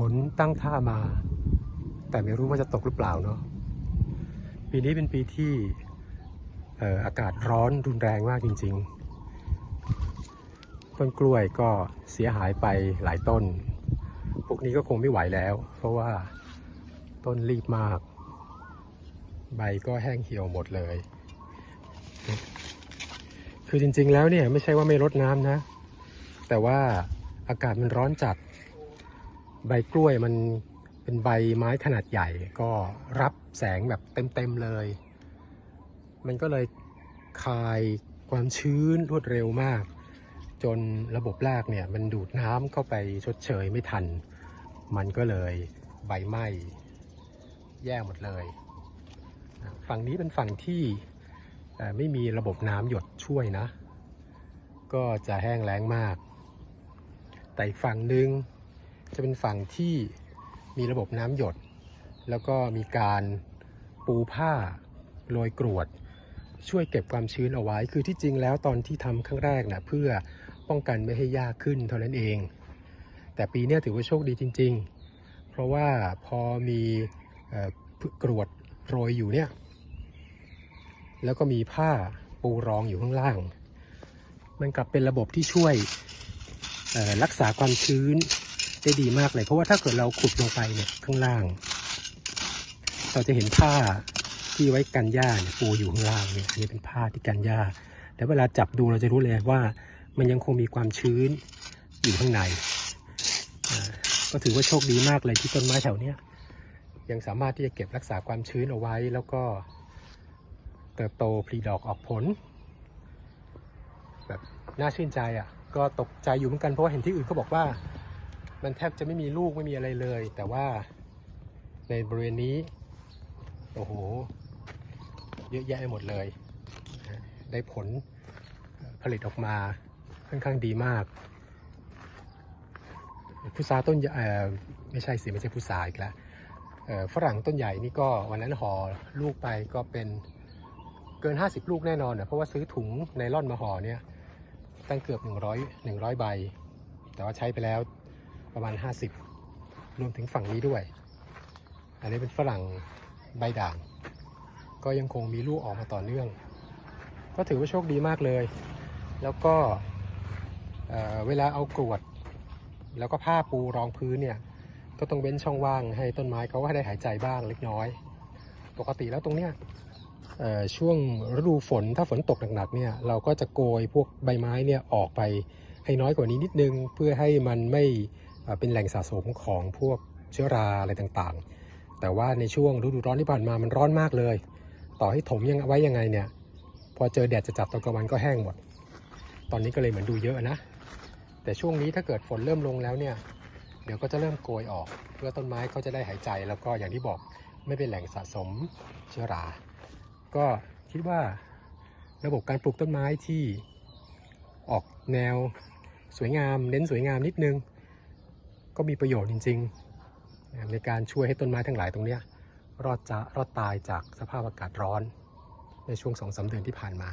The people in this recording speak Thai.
ฝนตั้งท่ามา แต่ไม่รู้ว่าจะตกหรือเปล่าเนาะปีนี้เป็นปีที่เอ่ออากาศร้อนรุนแรงมากจริง ๆ ต้นกล้วยก็เสียหายไปหลายต้น พวกนี้ก็คงไม่ไหวแล้ว เพราะว่าต้นรีบมาก ใบก็แห้งเหี่ยวหมดเลย คือจริงๆแล้วเนี่ยไม่ใช่ว่าไม่รดน้ำนะ แต่ว่าอากาศมันร้อนจัด ใบกล้วยมันเป็นใบไม้ขนาดใหญ่ ก็รับแสงแบบเต็มๆเลย มันก็เลยคายความชื้นรวดเร็วมาก จนระบบรากเนี่ยมันดูดน้ำเข้าไปชดเชยไม่ทัน มันก็เลยใบไหม้แย่หมดเลย ฝั่งนี้เป็นฝั่งที่ไม่มีระบบน้ำหยดช่วยนะ ก็จะแห้งแล้งมาก แต่อีกฝั่งหนึ่ง จะเป็นฝั่งที่มีระบบน้ำหยด แล้วก็มีการปูผ้าโรยกรวด ช่วยเก็บความชื้นเอาไว้ คือที่จริงแล้วตอนที่ทำครั้งแรกนะเพื่อป้องกันไม่ให้ยากขึ้นเท่านั้นเอง แต่ปีนี้ถือว่าโชคดีจริง ๆ เพราะว่าพอมีกรวดโรยอยู่เนี่ย แล้วก็มีผ้าปูรองอยู่ข้างล่าง มันกลับเป็นระบบที่ช่วยรักษาความชื้น ได้ดีมากเลย เพราะว่าถ้าเกิดเราขุดลงไปเนี่ยข้างล่าง เราจะเห็นผ้าที่ไว้กันหญ้าเนี่ยปูอยู่ข้างล่างเนี่ยอันนี้เป็นผ้าที่กันหญ้าแต่เวลาจับดูเราจะรู้เลยว่ามันยังคงมีความชื้นอยู่ข้างใน ก็ถือว่าโชคดีมากเลยที่ต้นไม้แถวเนี้ยยังสามารถที่จะเก็บรักษาความชื้นเอาไว้ แล้วก็เติบโตผลิดอกออกผล แบบน่าชื่นใจอะ่ะ ก็ตกใจอยู่เหมือนกันเพราะว่าเห็นที่อื่นเขาบอกว่า มันแทบจะไม่มีลูกไม่มีอะไรเลย แต่ว่าในบริเวณนี้ โอ้โห เยอะแยะหมดเลย ได้ผลผลิตออกมาค่อนข้างดีมากพุทราต้นใหญ่เออไม่ใช่สิไม่ใช่พุทราอีกแล้วฝรั่งต้นใหญ่นี่ก็วันนั้นห่อลูกไปก็เป็นเกิน 50 ลูกแน่นอนนะเพราะว่าซื้อถุงไนล่อนมาห่อเนี่ยตั้งเกือบ 100 100 ใบ แต่ว่าใช้ไปแล้ว ประมาณ 50 รวมถึงฝั่งนี้ด้วย อันนี้เป็นฝรั่งใบด่าง ก็ยังคงมีลูกออกมาต่อเนื่อง ก็ถือว่าโชคดีมากเลย แล้วก็เเวลาเอากรวด แล้วก็ผ้าปูรองพื้นเนี่ยก็ต้องเว้นช่องว่างให้ต้นไม้เขาได้หายใจบ้างเล็กน้อย ปกติแล้วตรงเนี้ยช่วงฤดูฝนถ้าฝนตกหนักๆเนี่ยเราก็จะโกยพวกใบไม้เนี่ยออกไปให้น้อยกว่านี้นิดนึง เพื่อให้มันไม่ เป็นแหล่งสะสมของพวกเชื้อราอะไรต่างๆ แต่ว่าในช่วงฤดูร้อนที่ผ่านมามันร้อนมากเลย ต่อให้ถมยังไว้ยังไงเนี่ย พอเจอแดดจะจัดตอนกลางวันก็แห้งหมด ตอนนี้ก็เลยเหมือนดูเยอะนะ แต่ช่วงนี้ถ้าเกิดฝนเริ่มลงแล้วเนี่ย เดี๋ยวก็จะเริ่มโกยออก เพื่อต้นไม้เขาจะได้หายใจแล้วก็อย่างที่บอกไม่เป็นแหล่งสะสมเชื้อรา ก็คิดว่าระบบการปลูกต้นไม้ที่ออกแนวสวยงาม เน้นสวยงามนิดนึง ก็มีประโยชน์จริงๆ ในการช่วยให้ต้นไม้ทั้งหลายตรงนี้รอดจะรอดตายจากสภาพอากาศร้อนในช่วงสองสาเดือนที่ผ่านมา